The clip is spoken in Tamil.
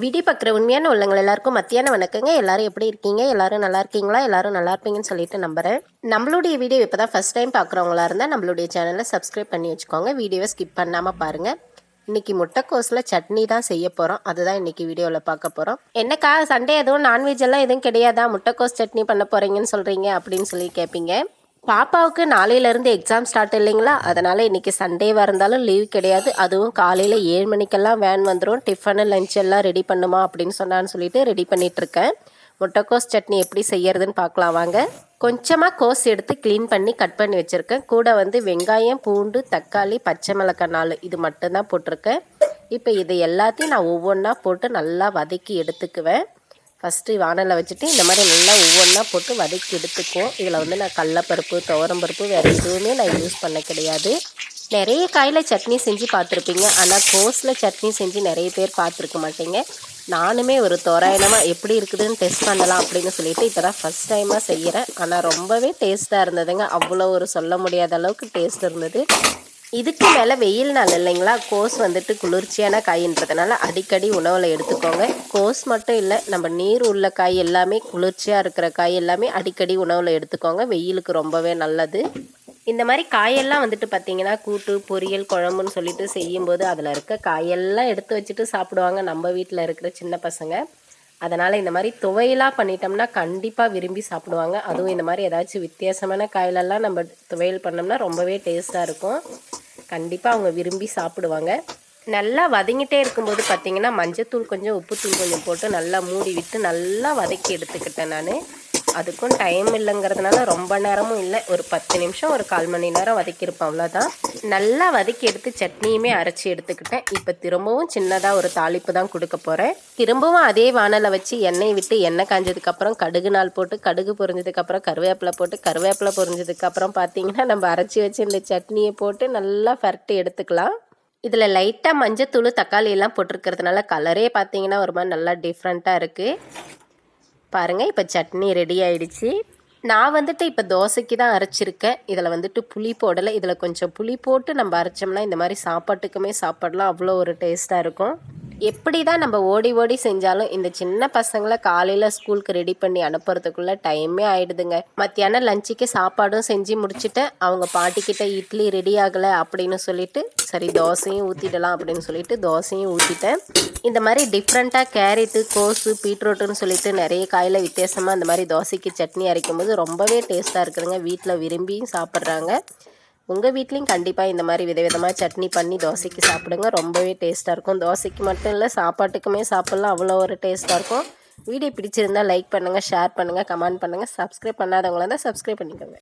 வீடியோ பார்க்குற உண்மையான உள்ளங்கள் எல்லாருக்கும் மத்தியான வணக்கங்க. எல்லாரும் எப்படி இருக்கீங்க? எல்லாரும் நல்லா இருக்கீங்களா? எல்லாரும் நல்லா இருப்பீங்கன்னு சொல்லிட்டு நம்புறேன். நம்மளுடைய வீடியோ இப்போ தான் ஃபஸ்ட் டைம் பார்க்குறவங்களா இருந்தால் நம்மளுடைய சேனலை சப்ஸ்கிரைப் பண்ணி வச்சுக்கோங்க. வீடியோவை ஸ்கிப் பண்ணாமல் பாருங்கள் இன்னைக்கு முட்டைக்கோஸில் சட்னி தான் செய்ய போகிறோம் அதுதான் இன்னைக்கு வீடியோவில் பார்க்க போகிறோம் என்னக்கா சண்டே எதுவும் நான்வெஜ் எல்லாம் எதுவும் கிடையாதா? முட்டைக்கோஸ் சட்னி பண்ண போகிறீங்கன்னு சொல்கிறீங்க அப்படின்னு சொல்லி கேட்பீங்க பாப்பாவுக்கு நாளையிலேருந்து எக்ஸாம் ஸ்டார்ட் இல்லைங்களா? அதனால் இன்றைக்கி சண்டேவாக இருந்தாலும் லீவ் கிடையாது. அதுவும் காலையில் ஏழு மணிக்கெல்லாம் வேன் வந்துடும் டிஃபனு லஞ்ச் எல்லாம் ரெடி பண்ணுமா அப்படின்னு சொன்னான்னு சொல்லிட்டு ரெடி பண்ணிகிட்ருக்கேன் முட்டைக்கோஸ் சட்னி எப்படி செய்யறதுன்னு பார்க்கலாம் வாங்க. கொஞ்சமாக கோஸ் எடுத்து க்ளீன் பண்ணி கட் பண்ணி வச்சுருக்கேன். கூட வந்து வெங்காயம் பூண்டு தக்காளி பச்சை மிளகாய் நாலு இது மட்டும்தான் போட்டிருக்கேன். இப்போ இது எல்லாத்தையும் நான் ஒவ்வொன்றா போட்டு நல்லா வதக்கி எடுத்துக்குவேன். ஃபஸ்ட்டு வானலில் வச்சுட்டு இந்த மாதிரி நல்லா ஒவ்வொன்றா போட்டு வதக்கி எடுத்துக்குவோம். இதில் வந்து நான் கடலப்பருப்பு துவரம்பருப்பு வேறு எதுவுமே நான் யூஸ் பண்ண கிடையாது. நிறைய காயில் சட்னி செஞ்சு பார்த்துருப்பீங்க. ஆனால் கோஸில் சட்னி செஞ்சு நிறைய பேர் பார்த்துருக்க மாட்டீங்க. நானுமே ஒரு தோராயணமாக எப்படி இருக்குதுன்னு டெஸ்ட் பண்ணலாம் அப்படின்னு சொல்லிட்டு இப்போ தான் ஃபஸ்ட் டைமாக செய்கிறேன் ஆனால் ரொம்பவே டேஸ்ட்டாக இருந்ததுங்க. அவ்வளோ ஒரு சொல்ல முடியாத அளவுக்கு டேஸ்ட் இருந்தது. இதுக்கு மேலே வெயில் நாள் இல்லைங்களா? கோஸ் வந்துட்டு குளிர்ச்சியான காயின்றதுனால அடிக்கடி உணவில் எடுத்துக்கோங்க. கோஸ் மட்டும் இல்லை நம்ம நீர் உள்ள காய் எல்லாமே குளிர்ச்சியாக இருக்கிற காய் எல்லாமே அடிக்கடி உணவில் எடுத்துக்கோங்க. வெயிலுக்கு ரொம்பவே நல்லது. இந்த மாதிரி காயெல்லாம் வந்துட்டு பார்த்தீங்கன்னா கூட்டு பொரியல் குழம்புன்னு சொல்லிட்டு செய்யும்போது அதில் இருக்க காயெல்லாம் எடுத்து வச்சுட்டு சாப்பிடுவாங்க. நம்ம வீட்டில் இருக்கிற சின்ன பசங்க. அதனால் இந்த மாதிரி துவையலாக பண்ணிட்டோம்னா கண்டிப்பாக விரும்பி சாப்பிடுவாங்க. அதுவும் இந்த மாதிரி ஏதாச்சும் வித்தியாசமான காயிலெல்லாம் நம்ம துவையல் பண்ணோம்னா ரொம்பவே டேஸ்ட்டாக இருக்கும். கண்டிப்பாக அவங்க விரும்பி சாப்பிடுவாங்க. நல்லா வதங்கிட்டே இருக்கும்போது பார்த்தீங்கன்னா மஞ்சத்தூள் கொஞ்சம் உப்புத்தூள் கொஞ்சம் போட்டு நல்லா மூடி விட்டு நல்லா வதக்கி எடுத்துக்கிட்டேன் நான். அதுக்கும் டைம் இல்லைங்கிறதுனால ரொம்ப நேரமும் இல்லை. ஒரு பத்து நிமிஷம் ஒரு கால் மணி நேரம் வதக்கியிருப்பேன் அவ்வளோதான் நல்லா வதக்கி எடுத்து சட்னியுமே அரைச்சி எடுத்துக்கிட்டேன். இப்போ திரும்பவும் சின்னதாக ஒரு தாளிப்பு தான் கொடுக்க போகிறேன் திரும்பவும் அதே வானலை வச்சு எண்ணெய் விட்டு எண்ணெய் காஞ்சதுக்கப்புறம் கடுகு நாள் போட்டு கடுகு பொரிஞ்சதுக்கப்புறம் கருவேப்பிலை போட்டு கருவேப்பிலை பொரிஞ்சதுக்கப்புறம் பார்த்தீங்கன்னா நம்ம அரைச்சி வச்சு இந்த சட்னியை போட்டு நல்லா ஃபரட்டி எடுத்துக்கலாம். இதில் லைட்டாக மஞ்சத்தூள் தக்காளி எல்லாம் போட்டிருக்கிறதுனால கலரே பார்த்தீங்கன்னா ஒரு மாதிரி நல்லா டிஃப்ரெண்ட்டாக இருக்குது பாருங்கள் இப்போ சட்னி ரெடி ஆயிடுச்சு. நான் வந்துட்டு இப்போ தோசைக்கு தான் அரைச்சிருக்கேன். இதில் வந்துட்டு புளி போடலை. இதில் கொஞ்சம் புளி போட்டு நம்ம அரைச்சோம்னா இந்த மாதிரி சாப்பாட்டுக்குமே சாப்பாடலாம். அவ்வளோ ஒரு டேஸ்ட்டாக இருக்கும். எப்படி தான் நம்ம ஓடி ஓடி செஞ்சாலும் இந்த சின்ன பசங்களை காலையில் ஸ்கூலுக்கு ரெடி பண்ணி அனுப்புறதுக்குள்ளே டைமே ஆயிடுதுங்க. மத்தியானம் லஞ்சுக்கு சாப்பாடும் செஞ்சு முடிச்சுட்டு அவங்க பாட்டிக்கிட்ட இட்லி ரெடி ஆகலை அப்படின்னு சொல்லிட்டு சரி தோசையும் ஊற்றிடலாம் அப்படின்னு சொல்லிட்டு தோசையும் ஊற்றிட்டேன் இந்த மாதிரி டிஃப்ரெண்ட்டாக கேரட்டு கோஸு பீட்ரூட்டுன்னு சொல்லிட்டு நிறைய காயில் வித்தியாசமாக இந்த மாதிரி தோசைக்கு சட்னி அரைக்கும் போது ரொம்பவே டேஸ்ட்டாக இருக்குதுங்க. வீட்டில் விரும்பியும் சாப்பிட்றாங்க. உங்கள் வீட்லேயும் கண்டிப்பாக இந்த மாதிரி விதவிதமாக சட்னி பண்ணி தோசைக்கு சாப்பிடுங்க. ரொம்பவே டேஸ்ட்டாக இருக்கும். தோசைக்கு மட்டும் இல்லை சாப்பாட்டுக்குமே சாப்பிட்லாம். அவ்வளோ ஒரு டேஸ்ட்டாக இருக்கும். வீடியோ பிடிச்சிருந்தால் லைக் பண்ணுங்கள் ஷேர் பண்ணுங்கள் கமெண்ட் பண்ணுங்கள் சப்ஸ்கிரைப் பண்ணாதவங்களாக தான் சப்ஸ்கிரைப் பண்ணிக்கோங்க.